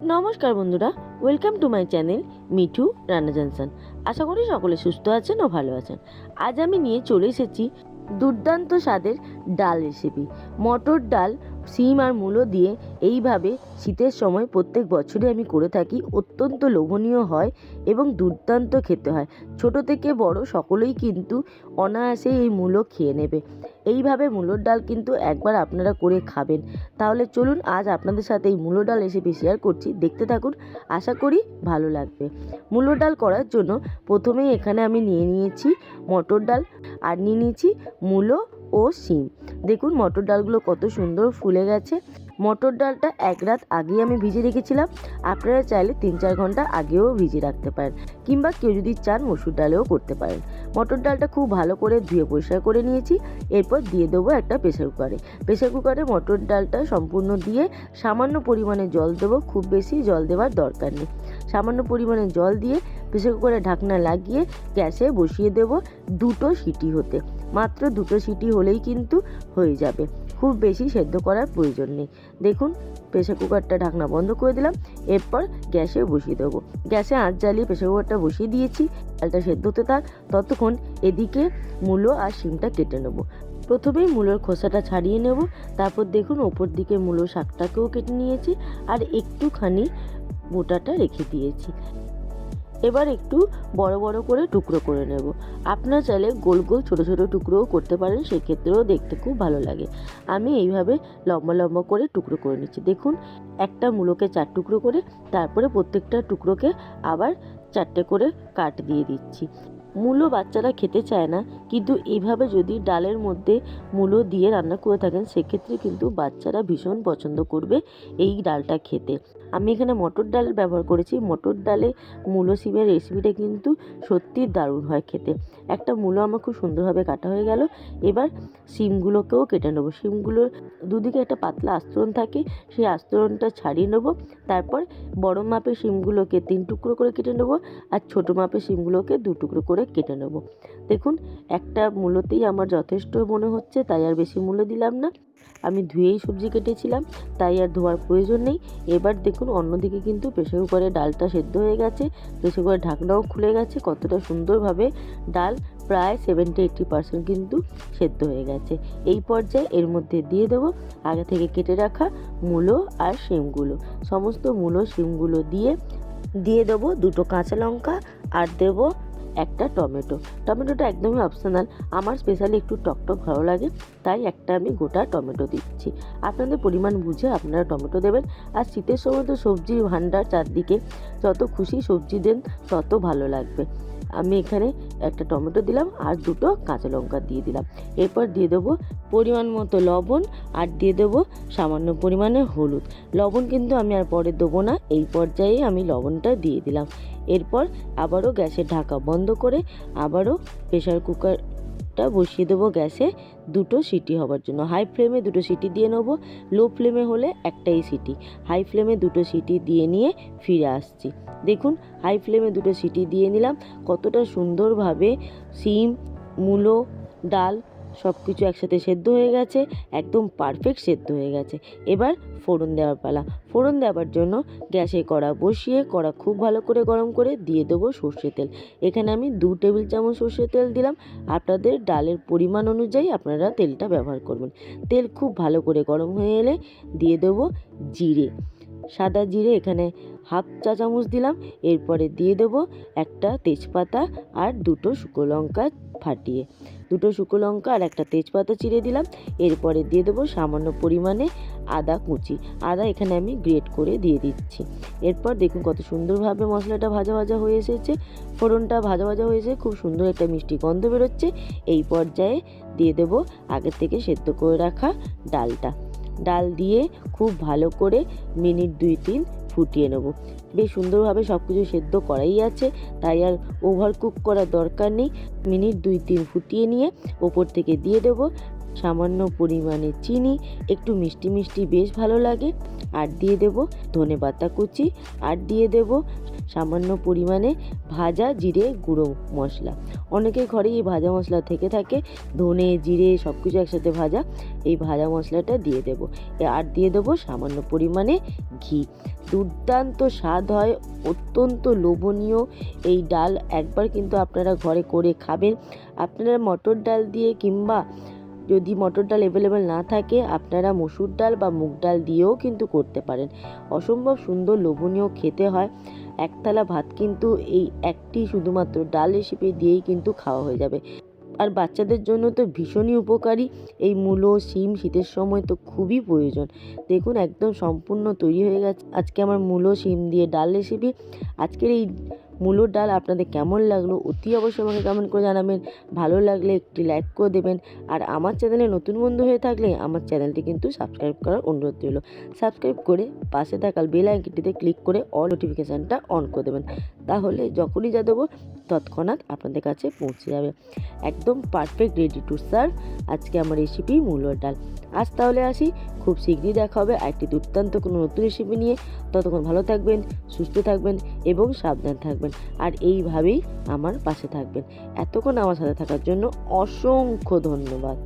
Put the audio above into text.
নমস্কার বন্ধুরা welcome to my channel Mithu রান্না জানসান। আশা করি সকলে সুস্থ আছেন ও ভালো আছেন। আজ আমি নিয়ে চলে এসেছি দুর্দান্ত স্বাদের ডাল রেসিপি মটর ডাল সিম আর মূলো দিয়ে এইভাবে শীতের সময় প্রত্যেক বছরই আমি করে থাকি, অত্যন্ত লোভনীয় হয় এবং দুর্দান্ত খেতে হয়। ছোট থেকে বড় সকলেই কিন্তু অনায়াসে এই মূলো খেয়ে নেবে। এইভাবে মূলোর ডাল কিন্তু একবার আপনারা করে খাবেন। তাহলে চলুন আজ আপনাদের সাথে এই মূলো ডাল রেসিপি শেয়ার করছি। দেখতে থাকুন, আশা করি ভালো লাগবে। মূলো ডাল করার জন্য প্রথমেই এখানে আমি নিয়ে নিয়েছি মটর ডাল আর নিয়ে নিয়েছি মূলো ও শিম। দেখুন মটর ডালগুলো কত সুন্দর ফুলে গেছে। মটর ডালটা এক রাত আগেই আমি ভিজে রেখেছিলাম। আপনারা চাইলে তিন চার ঘণ্টা আগেও ভিজে রাখতে পারেন, কিংবা কেউ যদি চান মসুর ডালেও করতে পারেন। মটর ডালটা খুব ভালো করে ধুয়ে পরিষ্কার করে নিয়েছি, এরপর দিয়ে দেবো একটা প্রেসার কুকারে। প্রেসার কুকারে মটর ডালটা সম্পূর্ণ দিয়ে সামান্য পরিমাণে জল দেবো, খুব বেশি জল দেওয়ার দরকার নেই। সামান্য পরিমাণে জল দিয়ে প্রেসার কুকারে ঢাকনা লাগিয়ে গ্যাসে বসিয়ে দেবো দুটো সিটি হতে। মাত্র দুটো সিটি হলেই কিন্তু হয়ে যাবে। খুব বেশি সেদ্ধ করার প্রয়োজন নেই। দেখুন, প্রেসার কুকারটা ঢাকনা বন্ধ করে দিলাম, এরপর গ্যাসে বসিয়ে দেবো। গ্যাসে আঁচ জ্বালিয়ে প্রেসার কুকারটা বসিয়ে দিয়েছি ডালটা সেদ্ধ হতে থাক, ততক্ষণ এদিকে মূলো আর শিমটা কেটে নেব। প্রথমেই মূলোর খোসাটা ছাড়িয়ে নেব, তারপর দেখুন ওপর দিকে মূলো শাকটাকেও কেটে নিয়েছি, আর একটুখানি মোটাটা রেখে দিয়েছি। এবার একটু বড় বড় করে টুকরো করে নেব। আপনার চাইলে গোল গোল ছোটো ছোটো টুকরোও করতে পারেন, সেক্ষেত্রেও দেখতে খুব ভালো লাগে। আমি এইভাবে লম্বা লম্বা করে টুকরো করে নিচ্ছি। দেখুন, একটা মূলোকে চার টুকরো করে, তারপরে প্রত্যেকটা টুকরোকে আবার চারটে করে কাট দিয়ে দিচ্ছি। মূলো বাচ্চারা খেতে চায় না, কিন্তু এইভাবে যদি ডালের মধ্যে মূলো দিয়ে রান্না করে থাকেন, সেক্ষেত্রে কিন্তু বাচ্চারা ভীষণ পছন্দ করবে এই ডালটা খেতে। আমি এখানে মটর ডাল ব্যবহার করেছি। মটর ডালে মূলো সিমের রেসিপিটা কিন্তু সত্যি দারুণ হয় খেতে। একটা মূলো আমার খুব সুন্দরভাবে কাটা হয়ে গেল। এবার সিমগুলোকেও কেটে নেব। সিমগুলোর দুদিকে একটা পাতলা আস্তরণ থাকে, সেই আস্তরণটা ছাড়িয়ে নেব। তারপর বড় মাপের সিমগুলোকে তিন টুকরো করে কেটে নেব আর ছোটো মাপের সিমগুলোকে দু টুকরো করে কেটে নেব। দেখুন, একটা মূলোতেই আমার যথেষ্ট মনে হচ্ছে, তাই আর বেশি মূল্য দিলাম না। আমি ধুয়েই সবজি কেটেছিলাম, তাই আর ধোয়ার প্রয়োজন নেই। এবার দেখুন, অন্যদিকে কিন্তু প্রেসার কুকারে ডালটা সেদ্ধ হয়ে গেছে। প্রেসার কুকারের ঢাকনাও খুলে গেছে। কতটা সুন্দরভাবে ডাল প্রায় সেভেন্টি এইট্টি পার্সেন্ট কিন্তু সেদ্ধ হয়ে গেছে। এই পর্যায়ে এর মধ্যে দিয়ে দেবো আগে থেকে কেটে রাখা মূলো আর শিমগুলো। সমস্ত মূলো, শিমগুলো দিয়ে দিয়ে দেবো দুটো কাঁচা লঙ্কা আর দেবো একটা টমেটো। টমেটোটা একদমই অপশনাল আমার স্পেশালি একটু টকটক ভালো লাগে, তাই একটা আমি গোটা টমেটো দিচ্ছি। আপনাদের পরিমাণ বুঝে আপনারা টমেটো দেবেন। আর শীতের সময় তো সবজির ভাণ্ডার চারদিকে, যত খুশি সবজি দেন তত ভালো লাগবে। আমি এখানে একটা টমেটো দিলাম আর দুটো কাঁচা লঙ্কা দিয়ে দিলাম। এরপর দিয়ে দেবো পরিমাণ মতো লবণ আর দিয়ে দেবো সামান্য পরিমাণে হলুদ। লবণ কিন্তু আমি আর পরে দেবো না, এই পর্যায়ে আমি লবণটা দিয়ে দিলাম। এরপর আবারও গ্যাসের ঢাকা বন্ধ করে আবারও প্রেশার কুকারটা বসিয়ে দেবো গ্যাসে দুটো সিটি হবার জন্য। হাই ফ্লেমে দুটো সিটি দিয়ে নেব। লো ফ্লেমে হলে একটাই সিটি। হাই ফ্লেমে দুটো সিটি দিয়ে নিয়ে ফিরে আসছি। দেখুন, হাই ফ্লেমে দুটো সিটি দিয়ে নিলাম। কতটা সুন্দরভাবে সিম, মূলো, ডাল সব কিছু একসাথে সেদ্ধ হয়ে গেছে, একদম পারফেক্ট সেদ্ধ হয়ে গেছে। এবার ফোড়ন দেওয়ার পালা। ফোড়ন দেওয়ার জন্য গ্যাসে কড়া বসিয়ে, কড়া খুব ভালো করে গরম করে দিয়ে দেবো সর্ষে তেল। এখানে আমি দু টেবিল চামচ সর্ষে তেল দিলাম। আপনাদের ডালের পরিমাণ অনুযায়ী আপনারা তেলটা ব্যবহার করবেন। তেল খুব ভালো করে গরম হয়ে এলে দিয়ে দেবো জিরে। সাদা জিরে এখানে হাফ চা চামচ দিলাম, এরপরে দিয়ে দেবো একটা তেজপাতা আর দুটো শুকনো লঙ্কা ফাটিয়ে। দুটো শুকনো লঙ্কা আর একটা তেজপাতা চিড়ে দিলাম, এরপরে দিয়ে দেবো সামান্য পরিমাণে আদা কুচি। আদা এখানে আমি গ্রেট করে দিয়ে দিচ্ছি। এরপর দেখুন কত সুন্দরভাবে মশলাটা ভাজা ভাজা হয়ে এসেছে। ফোড়নটা ভাজা ভাজা হয়েছে খুব সুন্দর একটা মিষ্টি গন্ধ বেরোচ্ছে। এই পর্যায়ে দিয়ে দেবো আগে থেকে সেদ্ধ করে রাখা ডালটা। ডাল দিয়ে খুব ভালো করে মিনিট দুই তিন ফুটিয়ে নেব। বেশ সুন্দরভাবে সব কিছু সেদ্ধ করাই আছে, তাই আর ওভার কুক করার দরকার নেই। মিনিট দুই তিন ফুটিয়ে নিয়ে ওপর থেকে দিয়ে দেবো। সামান্য পরিমাণে চিনি, একটু মিষ্টি মিষ্টি বেশ ভালো লাগে। আর দিয়ে দেব ধনে পাতা কুচি, আর দিয়ে দেব সামান্য পরিমাণে ভাজা জিরে গুঁড়ো মশলা। অনেকের ঘরে এই ভাজা মশলা থেকে থাকে, ধনে, জিরে সব কিছু একসাথে ভাজা, এই ভাজা মশলাটা দিয়ে দেব। আর দিয়ে দেবো সামান্য পরিমাণে ঘি। দুর্দান্ত স্বাদ হয়, অত্যন্ত লোভনীয়। এই ডাল একবার কিন্তু আপনারা ঘরে করে খাবেন। আপনারা মটর ডাল দিয়ে কিংবা যদি মটর ডাল অ্যাভেলেবেল না থাকে, আপনারা মসুর ডাল বা মুগ ডাল দিয়েও কিন্তু করতে পারেন। অসম্ভব সুন্দর লোভনীয় খেতে হয়। এক থালা ভাত কিন্তু এই একটি শুধুমাত্র ডাল রেসিপি দিয়েই কিন্তু খাওয়া হয়ে যাবে। আর বাচ্চাদের জন্য তো ভীষণই উপকারী। এই মূলো, শিম শীতের সময় তো খুবই প্রয়োজন। দেখুন, একদম সম্পূর্ণ তৈরি হয়ে গেছে। আজকে আমার মূলো, শিম দিয়ে ডাল রেসিপি আজকের এই মূলোর ডাল আপনাদের কেমন লাগল অতি অবশ্যই আমাকে কমেন্ট করে জানাবেন। ভালো লাগলে একটি লাইক করে দেবেন। আর আমার চ্যানেলে নতুন বন্ধু হয়ে থাকলে আমার চ্যানেলটি কিন্তু সাবস্ক্রাইব করার অনুরোধ রইল। সাবস্ক্রাইব করে পাশে থাকা বেল আইকনটিতে ক্লিক করে অল নোটিফিকেশানটা অন করে দেবেন। তাহলে যখনই যা দেবো তৎক্ষণাৎ আপনাদের কাছে পৌঁছে যাবে। একদম পারফেক্ট রেডি টু সার্ভ আজকে আমার রেসিপি মূলোর ডাল। আজ তাহলে আসি। খুব শীঘ্রই দেখা হবে একটি দুর্দান্ত কোনো নতুন রেসিপি নিয়ে। ততক্ষণ ভালো থাকবেন, সুস্থ থাকবেন এবং সাবধান থাকবেন। আর এইভাবেই আমার পাশে থাকবেন। এতক্ষণ আমার সাথে থাকার জন্য অসংখ্য ধন্যবাদ।